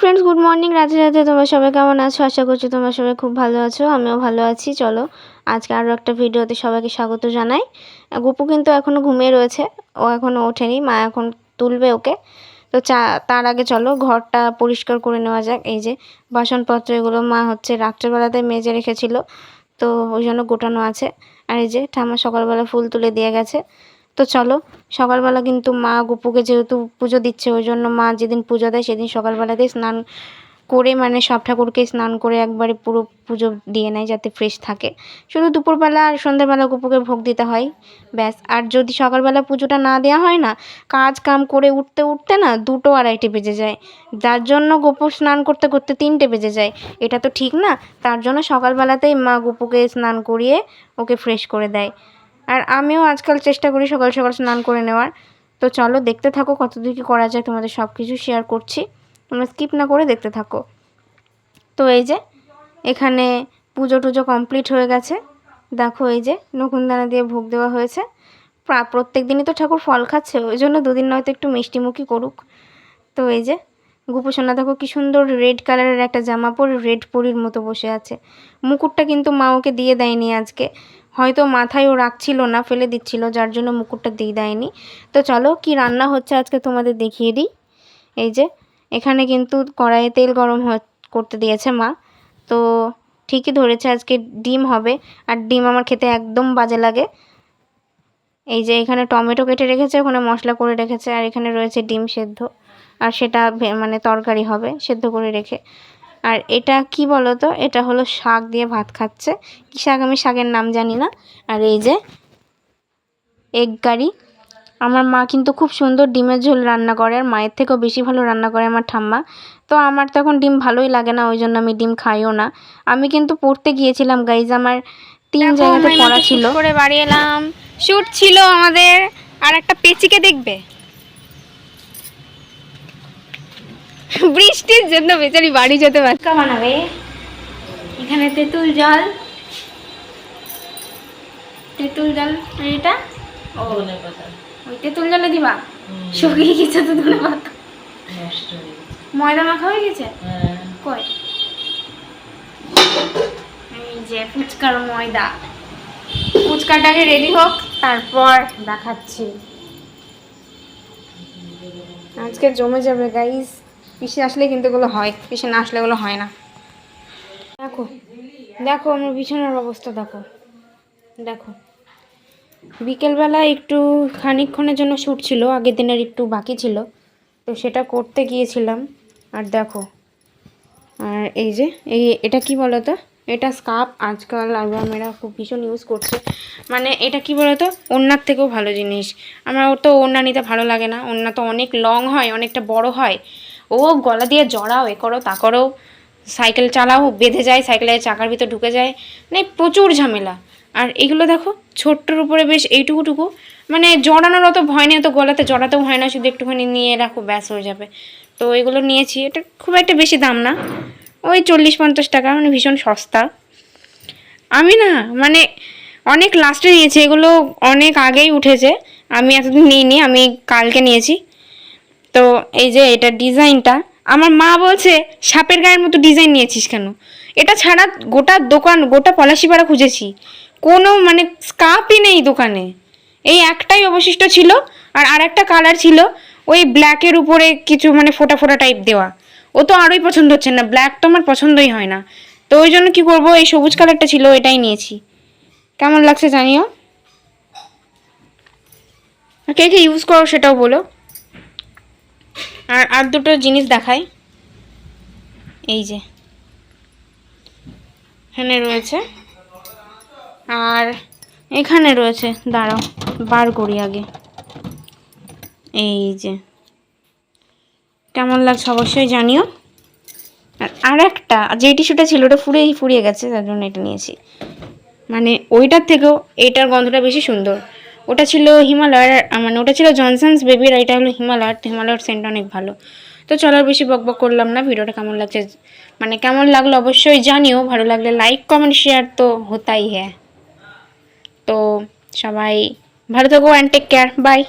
Friends good morning রাতে রাতে তোমরা সবাই কেমন আছো? আশা করছি তোমরা সবাই খুব ভালো আছো, আমিও ভালো আছি। চলো, আজকে আরও একটা ভিডিওতে সবাইকে স্বাগত জানাই। গুপু কিন্তু এখনও ঘুমিয়ে রয়েছে, ও এখনও ওঠেনি, মা এখন তুলবে ওকে। তো চা, তার আগে চলো, ঘরটা পরিষ্কার করে নেওয়া যাক। এই যে বাসনপত্র এগুলো মা হচ্ছে রাত্রেবেলাতে মেজে রেখেছিল, তো ওই জন্য গোটানো আছে। আর এই যে ঠাম্মা সকালবেলা ফুল তুলে দিয়ে গেছে তো চলো, সকালবেলা কিন্তু মা গুপুকে যেহেতু পুজো দিচ্ছে, ওই জন্য মা যেদিন পুজো দেয় সেদিন সকালবেলাতেই স্নান করে মানে সব ঠাকুরকে স্নান করে একবারে পুরো পুজো দিয়ে নেয় যাতে ফ্রেশ থাকে। শুধু দুপুরবেলা আর সন্ধ্যাবেলা গুপুকে ভোগ দিতে হয়, ব্যাস। আর যদি সকালবেলা পুজোটা না দেওয়া হয় না, কাজ কাম করে উঠতে উঠতে না দুটো আড়াইটে বেজে যায়। যার জন্য গোপু স্নান করতে করতে তিনটে বেজে যায়। এটা তো ঠিক না, তার জন্য সকালবেলাতেই মা গুপুকে স্নান করিয়ে ওকে ফ্রেশ করে দেয়। আর আমিও আজকাল চেষ্টা করি সকাল সকাল স্নান করে নেওয়ার। তো চলো দেখতে থাকো কতদূর কী করা যায়, তোমাদের সব কিছু শেয়ার করছি। তোমরা স্কিপ না করে দেখতে থাকো। তো এই যে, এখানে পুজো টুজো কমপ্লিট হয়ে গেছে। দেখো এই যে নকুনদানা দিয়ে ভোগ দেওয়া হয়েছে। প্রা- প্রত্যেক দিনই তো ঠাকুর ফল খাচ্ছে, ওই জন্য দুদিন নয়তো একটু মিষ্টিমুখী করুক। তো এই যে গোপোষণা দেখো কি সুন্দর রেড কালারের একটা জামা পরে রেড পরির মতো বসে আছে। মুকুটটা কিন্তু মা ওকে দিয়ে দেয়নি আজকে। হয়তো মাথায় ও রাখছিল না, ফেলে দিচ্ছিল, যার জন্য মুকুটটা দিয়ে দেয়নি। তো চলো কি রান্না হচ্ছে আজকে তোমাদের দেখিয়ে দিই। এই যে, এখানে কিন্তু কড়াইয়ে তেল গরম করতে দিয়েছে মা। তো ঠিকই ধরেছে, আজকে ডিম হবে। আর ডিম আমার খেতে একদম বাজে লাগে। এই যে, এখানে টমেটো কেটে রেখেছে, ওখানে মশলা করে রেখেছে, আর এখানে রয়েছে ডিম সেদ্ধ। আর সেটা মানে তরকারি হবে, সেদ্ধ করে রেখে। আর এটা কি বলো তো এটা হলো শাক দিয়ে ভাত খাচ্ছে। কি শাক? আমি শাকের নাম জানি না। আর এই যে এগ কারি আমার মা কিন্তু খুব সুন্দর ডিমের ঝোল রান্না করে আর মায়ের থেকেও বেশি ভালো রান্না করে আমার ঠাম্মা। তো আমার তো এখন ডিম ভালোই লাগে না ওই জন্য আমি ডিম খাইও না। আমি কিন্তু পড়তে গিয়েছিলাম গাইজ আমার তিন জায়গাতে পড়া ছিল। করে বাড়ি এলাম। শুট ছিল আমাদের। আর একটা পেচিকে দেখবে? বৃষ্টির জন্য বেচারি বাড়ি যেতে পারছে বানাবে? এখানে তেঁতুল জল। তেঁতুল জল এটা? ওই তেঁতুল জলে দিবা। শুকিয়ে গেছে তো ধনে পাতা। ময়দা মাখা হয়ে গেছে? কই? এই যে ফুচকার ময়দা। ফুচকাটাকে রেডি হোক তারপর দেখাচ্ছি। আজকে জমে যাবে গাইস পিসে আসলে কিন্তু এগুলো হয়, পিসে না আসলে এগুলো হয় না। দেখো দেখো আমার বিছানার অবস্থা, দেখো দেখো। বিকেলবেলা একটু খানিকক্ষণের জন্য শ্যুট ছিল, আগের দিনের একটু বাকি ছিল, তো সেটা করতে গিয়েছিলাম। আর দেখো, আর এই যে, এই এটা কি বলো তো এটা স্কার্ফ, আজকাল আলবামেরা খুব ভীষণ ইউজ করছে। মানে এটা কি বলো তো ওড়নার থেকেও ভালো জিনিস। আমার তো ওড়না নিতে ভালো লাগে না। ওড়না তো অনেক লং হয়, অনেকটা বড় হয়। ও গলা দিয়ে জড়াও, এ করো, তা করো, সাইকেল চালাও, বেঁধে যায়, সাইকেলের চাকার ভিতর ঢুকে যায়। মানে প্রচুর ঝামেলা। আর এগুলো দেখো, ছোট্টর উপরে বেশ এইটুকুটুকু। মানে জড়ানোর অত ভয় নেই তো গলাতে জড়াতেও হয় না, শুধু একটুখানি নিয়ে রাখো, ব্যাস হয়ে যাবে। তো এগুলো নিয়েছি, এটা খুব একটা বেশি দাম না। ওই চল্লিশ পঞ্চাশ টাকা মানে ভীষণ সস্তা। আমি না মানে অনেক লাস্টে নিয়েছি, এগুলো অনেক আগেই উঠেছে। আমি এতদিন নিইনি, আমি কালকে নিয়েছি। তো এই যে এটা ডিজাইনটা, আমার মা বলছে, সাপের গায়ের মতো ডিজাইন নিয়েছিস কেন? এটা ছাড়া গোটা দোকান, গোটা পলাশিপাড়া খুঁজেছি। কোনো মানে স্কার্পই নেই দোকানে। এই একটাই অবশিষ্ট ছিল, আর আরেকটা কালার ছিল, ওই ব্ল্যাকের উপরে কিছু মানে ফোটা ফোটা টাইপ দেওয়া। ও তো আরোই পছন্দ হচ্ছে না ব্ল্যাক তো আমার পছন্দই হয় না। তো ওই জন্য কী করব, এই সবুজ কালারটা ছিল, এটাই নিয়েছি। কেমন লাগছে জানিও? কে কে ইউজ করো সেটাও বলো। আর আর দুটো জিনিস দেখাই। এই যে। এখানে রয়েছে। আর এখানে রয়েছে, দাঁড়াও, বার করি আগে। এই যে। কেমন লাগছে অবশ্যই জানিও। আর একটা যে টিস্যুটা ছিল ওটা ফুরিয়ে ফুরিয়ে গেছে, তার জন্য এটা নিয়েছি। মানে ওইটার থেকেও এইটার গন্ধটা বেশি সুন্দর। ওটা ছিল হিমালয়ের মানে ওটা ছিল জনসন্স বেবির আর এটা হলো হিমালয়ার তো হিমালয়ের সেন্ট অনেক ভালো। তো চলার বেশি বক বক করলাম না, ভিডিওটা কেমন লাগছে মানে কেমন লাগল অবশ্যই জানিও, ভালো লাগলে লাইক কমেন্ট শেয়ার তো হতাই হ্যাঁ। তো সবাই ভালো থাকো অ্যান্ড টেক কেয়ার বাই